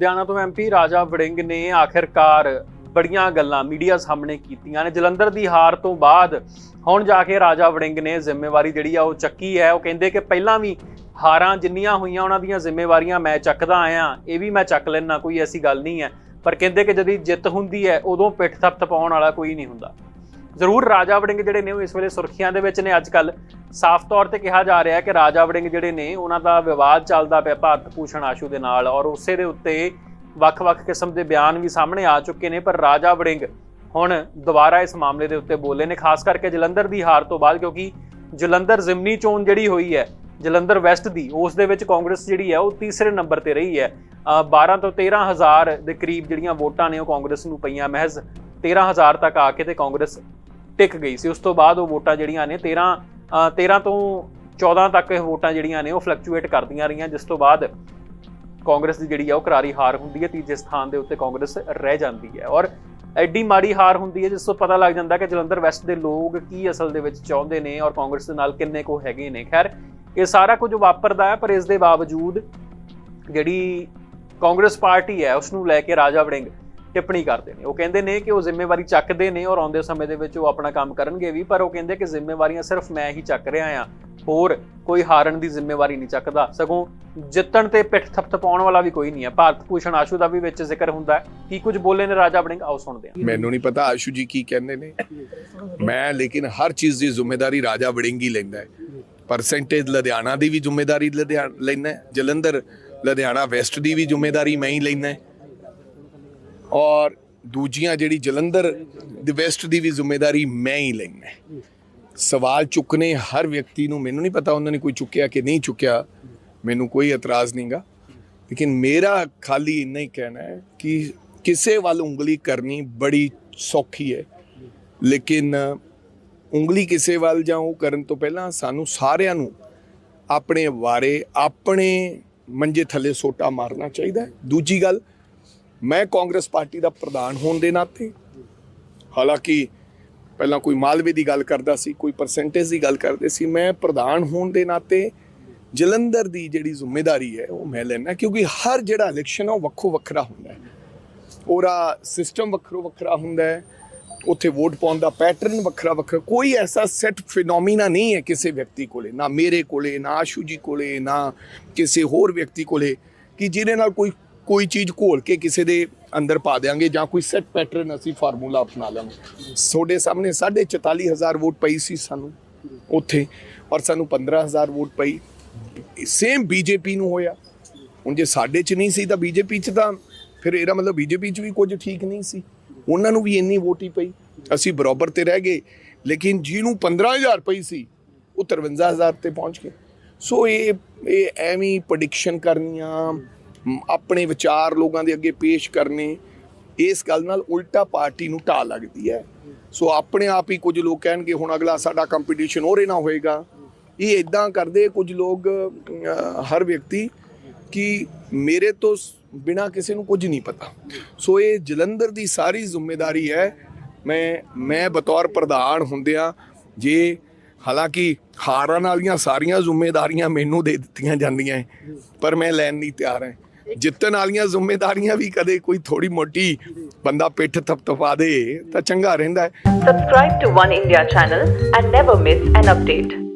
ਲੁਧਿਆਣਾ ਤੋਂ ਐਮਪੀ ਰਾਜਾ ਵੜਿੰਗ ਨੇ ਆਖਿਰਕਾਰ ਬੜੀਆਂ ਗੱਲਾਂ ਮੀਡੀਆ ਸਾਹਮਣੇ ਕੀਤੀਆਂ ਨੇ। ਜਲੰਧਰ ਦੀ ਹਾਰ ਤੋਂ ਬਾਅਦ ਹੁਣ ਜਾ ਕੇ ਰਾਜਾ ਵੜਿੰਗ ਨੇ ਜ਼ਿੰਮੇਵਾਰੀ ਜਿਹੜੀ ਆ ਉਹ ਚੱਕੀ ਹੈ। ਉਹ ਕਹਿੰਦੇ ਕਿ ਪਹਿਲਾਂ ਵੀ ਹਾਰਾਂ ਜਿੰਨੀਆਂ ਹੋਈਆਂ ਉਹਨਾਂ ਦੀਆਂ ਜ਼ਿੰਮੇਵਾਰੀਆਂ ਮੈਂ ਚੱਕਦਾ ਆਇਆ, ਇਹ ਵੀ ਮੈਂ ਚੱਕ ਲੈਣਾ ਕੋਈ ਐਸੀ ਗੱਲ ਨਹੀਂ ਹੈ। ਪਰ ਕਹਿੰਦੇ ਕਿ ਜਦੀ ਜਿੱਤ ਹੁੰਦੀ ਹੈ, ਉਦੋਂ ਪਿੱਠ ਥਪ ਥਪਾਉਣ ਵਾਲਾ ਕੋਈ ਨਹੀਂ ਹੁੰਦਾ। ਜ਼ਰੂਰ ਰਾਜਾ ਵੜਿੰਗ ਜਿਹੜੇ ਨੇ ਉਹ ਇਸ ਵੇਲੇ ਸੁਰਖੀਆਂ ਦੇ ਵਿੱਚ ਨੇ। ਅੱਜ ਕੱਲ ਸਾਫ਼ ਤੌਰ ਤੇ ਕਿਹਾ ਜਾ ਰਿਹਾ ਹੈ ਕਿ ਰਾਜਾ ਵੜਿੰਗ ਜਿਹੜੇ ਨੇ ਉਹਨਾਂ ਦਾ ਵਿਵਾਦ ਚੱਲਦਾ ਪਿਆ ਭਾਰਤ ਭੂਸ਼ਣ ਆਸ਼ੂ ਦੇ ਨਾਲ ਔਰ ਉਸੇ ਦੇ ਉੱਤੇ ਵੱਖ-ਵੱਖ ਕਿਸਮ ਦੇ ਬਿਆਨ ਵੀ ਸਾਹਮਣੇ ਆ ਚੁੱਕੇ ਨੇ। ਪਰ ਰਾਜਾ ਵੜਿੰਗ ਹੁਣ ਦੁਬਾਰਾ ਇਸ ਮਾਮਲੇ ਦੇ ਉੱਤੇ ਬੋਲੇ ਨੇ ਖਾਸ ਕਰਕੇ ਜਲੰਧਰ ਦੀ ਹਾਰ ਤੋਂ ਬਾਅਦ ਕਿਉਂਕਿ ਜਲੰਧਰ ਜ਼ਿਮਨੀ ਚੋਣ ਜਿਹੜੀ ਹੋਈ ਹੈ ਜਲੰਧਰ ਵੈਸਟ ਦੀ ਉਸ ਦੇ ਵਿੱਚ ਕਾਂਗਰਸ ਜਿਹੜੀ ਹੈ ਉਹ ਤੀਸਰੇ ਨੰਬਰ ਤੇ ਰਹੀ ਹੈ। ਅ, 12 ਤੋਂ 13000 ਦੇ ਕਰੀਬ ਜਿਹੜੀਆਂ ਵੋਟਾਂ ਨੇ ਉਹ ਕਾਂਗਰਸ ਨੂੰ ਪਈਆਂ। ਮਹਿਜ਼ 13000 ਤੱਕ ਆ ਕੇ ਤੇ ਕਾਂਗਰਸ ਟਿਕ ਗਈ ਸੀ। ਉਸ ਤੋਂ ਬਾਅਦ ਉਹ ਵੋਟਾਂ ਜਿਹੜੀਆਂ ਨੇ 13 ਅ, 13 ਤੋਂ 14 ਤੱਕ ਇਹ ਵੋਟਾਂ ਜਿਹੜੀਆਂ ਨੇ ਉਹ ਫਲਕਚੁਏਟ ਕਰਦੀਆਂ ਰਹੀਆਂ ਜਿਸ ਤੋਂ ਬਾਅਦ ਕਾਂਗਰਸ ਦੀ ਜਿਹੜੀ ਆ ਉਹ ਕਰਾਰੀ ਹਾਰ ਹੁੰਦੀ ਹੈ ਤੀਜੇ ਸਥਾਨ ਦੇ ਉੱਤੇ ਕਾਂਗਰਸ ਰਹਿ ਜਾਂਦੀ ਹੈ। ਔਰ ਐਡੀ ਮਾੜੀ ਹਾਰ ਹੁੰਦੀ ਹੈ ਜਿਸ ਤੋਂ ਪਤਾ ਲੱਗ ਜਾਂਦਾ ਕਿ ਜਲੰਧਰ ਵੈਸਟ ਦੇ ਲੋਕ ਕੀ ਅਸਲ ਦੇ ਵਿੱਚ ਚਾਹੁੰਦੇ ਨੇ ਔਰ ਕਾਂਗਰਸ ਦੇ ਨਾਲ ਕਿੰਨੇ ਕੋ ਹੈਗੇ ਨੇ। ਖੈਰ ਇਹ ਸਾਰਾ ਕੁਝ ਵਾਪਰਦਾ ਹੈ ਪਰ ਇਸ ਦੇ ਬਾਵਜੂਦ ਜਿਹੜੀ ਕਾਂਗਰਸ ਪਾਰਟੀ ਹੈ ਉਸ ਨੂੰ ਲੈ ਕੇ ਰਾਜਾ ਵੜਿੰਗ ਟਿੱਪਣੀ ਕਰਦੇ ਨੇ। ਉਹ ਕਹਿੰਦੇ ਨੇ ਕਿ ਉਹ ਜ਼ਿੰਮੇਵਾਰੀ ਚੱਕਦੇ ਨੇ ਔਰ ਆਉਂਦੇ ਸਮੇਂ ਦੇ ਵਿੱਚ ਉਹ ਆਪਣਾ ਕੰਮ ਕਰਨਗੇ ਵੀ, ਪਰ ਉਹ ਕਹਿੰਦੇ ਕਿ ਜ਼ਿੰਮੇਵਾਰੀਆਂ ਸਿਰਫ ਮੈਂ ਹੀ ਚੱਕ ਰਿਹਾ ਆ ਹੋਰ ਕੋਈ ਹਾਰਨ ਦੀ ਜ਼ਿੰਮੇਵਾਰੀ ਨਹੀਂ ਚੱਕਦਾ। ਸਗੋਂ ਜਿੱਤਣ ਤੇ ਪਿੱਠ ਥਪਥਪਾਉਣ ਵਾਲਾ ਵੀ ਕੋਈ ਨਹੀਂ ਹੈ। ਭਾਰਤ ਭੂਸ਼ਣ ਆਸ਼ੂ ਦਾ ਵੀ ਵਿੱਚ ਜ਼ਿਕਰ ਹੁੰਦਾ ਹੈ। ਕੀ ਕੁਝ ਬੋਲੇ ਨੇ ਰਾਜਾ ਵੜਿੰਗ? ਆਓ ਸੁਣਦੇ ਹਾਂ। ਮੈਨੂੰ ਨਹੀਂ ਪਤਾ ਆਸ਼ੂ ਜੀ ਕੀ ਕਹਿੰਦੇ ਨੇ। ਮੈਂ ਲੇਕਿਨ ਹਰ ਚੀਜ਼ ਦੀ ਜ਼ਿੰਮੇਵਾਰੀ ਰਾਜਾ ਵੜਿੰਗੀ ਲੈਂਦਾ ਹੈ। ਪਰਸੈਂਟੇਜ ਲੁਧਿਆਣਾ ਦੀ ਵੀ ਜ਼ਿੰਮੇਵਾਰੀ ਲੁਧਿਆਣਾ ਲੈਂਦਾ ਜਲੰਧਰ, ਲੁਧਿਆਣਾ ਵੈਸਟ ਦੀ ਵੀ ਜ਼ਿੰਮੇਵਾਰੀ ਮੈਂ ਹੀ ਲੈਂਦਾ ਔਰ ਦੂਜੀਆਂ ਜਿਹੜੀ ਜਲੰਧਰ ਦੀ ਵੈਸਟ ਦੀ ਵੀ ਜ਼ਿੰਮੇਵਾਰੀ ਮੈਂ ਹੀ ਲੈਂਦਾ ਸਵਾਲ ਚੁੱਕਨੇ ਹਰ ਵਿਅਕਤੀ ਨੂੰ ਮੈਨੂੰ ਨਹੀਂ ਪਤਾ ਉਹਨਾਂ ਨੇ ਕੋਈ ਚੁੱਕਿਆ ਕਿ ਨਹੀਂ ਚੁੱਕਿਆ, ਮੈਨੂੰ ਕੋਈ ਇਤਰਾਜ਼ ਨਹੀਂਗਾ ਲੇਕਿਨ ਮੇਰਾ ਖਾਲੀ ਇੰਨਾ ਹੀ ਕਹਿਣਾ ਹੈ ਕਿ ਕਿਸੇ ਵੱਲ ਉਂਗਲੀ ਕਰਨੀ ਬੜੀ ਸੌਖੀ ਹੈ। ਲੇਕਿਨ ਉਂਗਲੀ ਕਿਸੇ ਵੱਲ ਜਾਂ ਉਹ ਕਰਨ ਤੋਂ ਪਹਿਲਾਂ ਸਾਨੂੰ ਸਾਰਿਆਂ ਨੂੰ ਆਪਣੇ ਵਾਰੇ, ਆਪਣੇ ਮੰਜੇ ਥੱਲੇ ਸੋਟਾ ਮਾਰਨਾ ਚਾਹੀਦਾ ਹੈ। ਦੂਜੀ ਗੱਲ ਮੈਂ ਕਾਂਗਰਸ ਪਾਰਟੀ ਦਾ ਪ੍ਰਧਾਨ ਹੋਣ ਦੇ ਨਾਤੇ, ਹਾਲਾਂਕਿ ਪਹਿਲਾਂ ਕੋਈ ਮਾਲਵੇ ਦੀ ਗੱਲ ਕਰਦਾ ਸੀ, ਕੋਈ ਪਰਸੈਂਟੇਜ ਦੀ ਗੱਲ ਕਰਦੇ ਸੀ, ਮੈਂ ਪ੍ਰਧਾਨ ਹੋਣ ਦੇ ਨਾਤੇ ਜਲੰਧਰ ਦੀ ਜਿਹੜੀ ਜ਼ਿੰਮੇਵਾਰੀ ਹੈ, ਉਹ ਮੈਂ ਲੈਣਾ ਕਿਉਂਕਿ ਹਰ ਜਿਹੜਾ ਇਲੈਕਸ਼ਨ ਹੈ ਉਹ ਵੱਖੋ ਵੱਖਰਾ ਹੁੰਦਾ ਹੈ। ਉਹਦਾ ਸਿਸਟਮ ਵੱਖਰੋ ਵੱਖਰਾ ਹੁੰਦਾ ਹੈ, ਉੱਥੇ ਵੋਟ ਪਾਉਣ ਦਾ ਪੈਟਰਨ ਵੱਖਰਾ ਵੱਖਰਾ, ਕੋਈ ਐਸਾ ਸੈਟ ਫਿਨੋਮੀਨਾ ਨਹੀਂ ਹੈ ਕਿਸੇ ਵਿਅਕਤੀ ਕੋਲੇ, ਨਾ ਮੇਰੇ ਕੋਲੇ, ਨਾ ਆਸ਼ੂ ਜੀ ਕੋਲੇ, ਨਾ ਕਿਸੇ ਹੋਰ ਵਿਅਕਤੀ ਕੋਲੇ, ਕਿ ਜਿਹਦੇ ਨਾਲ ਕੋਈ ਕੋਈ ਚੀਜ਼ ਘੋਲ ਕੇ ਕਿਸੇ ਦੇ ਅੰਦਰ ਪਾ ਦਿਆਂਗੇ ਜਾਂ ਕੋਈ ਸੈੱਟ ਪੈਟਰਨ ਅਸੀਂ ਫਾਰਮੂਲਾ ਅਪਣਾ ਲਾਂਗੇ। ਤੁਹਾਡੇ ਸਾਹਮਣੇ 44000 ਵੋਟ ਪਈ ਸੀ ਸਾਨੂੰ ਉੱਥੇ ਔਰ ਸਾਨੂੰ 15000 ਵੋਟ ਪਈ। ਸੇਮ ਬੀਜੇਪੀ ਨੂੰ ਹੋਇਆ। ਹੁਣ ਜੇ ਸਾਡੇ ਚ ਨਹੀਂ ਸੀ ਤਾਂ ਬੀਜੇਪੀ ਚ ਤਾਂ ਫਿਰ ਇਹਦਾ ਮਤਲਬ ਬੀਜੇਪੀ ਚ ਵੀ ਕੁਝ ਠੀਕ ਨਹੀਂ ਸੀ। ਉਹਨਾਂ ਨੂੰ ਵੀ ਇੰਨੀ ਵੋਟ ਹੀ ਪਈ। ਅਸੀਂ ਬਰਾਬਰ ਤੇ ਰਹਿ ਗਏ ਲੇਕਿਨ ਜਿਹਨੂੰ 15000 ਪਈ ਸੀ ਉਹ 53000 ਤੇ ਪਹੁੰਚ ਗਏ। ਸੋ ਇਹ ਇਹ ਐਵੇਂ ਪ੍ਰੈਡਿਕਸ਼ਨ ਕਰਨੀਆਂ ਮ, ਆਪਣੇ ਵਿਚਾਰ ਲੋਕਾਂ ਦੇ ਅੱਗੇ ਪੇਸ਼ ਕਰਨੇ ਇਸ ਗੱਲ ਨਾਲ ਉਲਟਾ ਪਾਰਟੀ ਨੂੰ ਢਾ ਲੱਗਦੀ ਹੈ। ਸੋ ਆਪਣੇ ਆਪ ਹੀ ਕੁਝ ਲੋਕ ਕਹਿਣਗੇ ਹੁਣ ਅਗਲਾ ਸਾਡਾ ਕੰਪੀਟੀਸ਼ਨ ਹੋ ਨਾ ਹੋਏਗਾ। ਇਹ ਇਦਾਂ ਕਰਦੇ ਕੁਝ ਲੋਕ ਹਰ ਵਿਅਕਤੀ ਕਿ ਮੇਰੇ ਤੋਂ ਬਿਨਾ ਕਿਸੇ ਨੂੰ ਕੁਝ ਨਹੀਂ ਪਤਾ। ਸੋ ਇਹ ਜਲੰਧਰ ਦੀ ਸਾਰੀ ਜ਼ਿੰਮੇਵਾਰੀ ਹੈ। ਮੈਂ ਮੈਂ ਬਤੌਰ ਪ੍ਰਧਾਨ ਹੁੰਦਿਆਂ ਜੇ ਹਾਲਾਂਕਿ ਹਾਰਨ ਵਾਲੀਆਂ ਸਾਰੀਆਂ ਜ਼ਿੰਮੇਵਾਰੀਆਂ ਮੈਨੂੰ ਦੇ ਦਿੱਤੀਆਂ ਜਾਂਦੀਆਂ ਹੈ, ਪਰ ਮੈਂ ਲੈਣ ਨਹੀਂ ਤਿਆਰ ਹਾਂ। ਜਿੱਤਣ ਵਾਲੀਆਂ ਜ਼ਿੰਮੇਵਾਰੀਆਂ ਵੀ ਕਦੇ ਕੋਈ ਥੋੜੀ ਮੋਟੀ ਬੰਦਾ ਪਿੱਠ ਥਪਥਪਾ ਦੇ ਤਾਂ ਚੰਗਾ ਰਹਿੰਦਾ ਹੈ subscribe to One India channel and never miss an update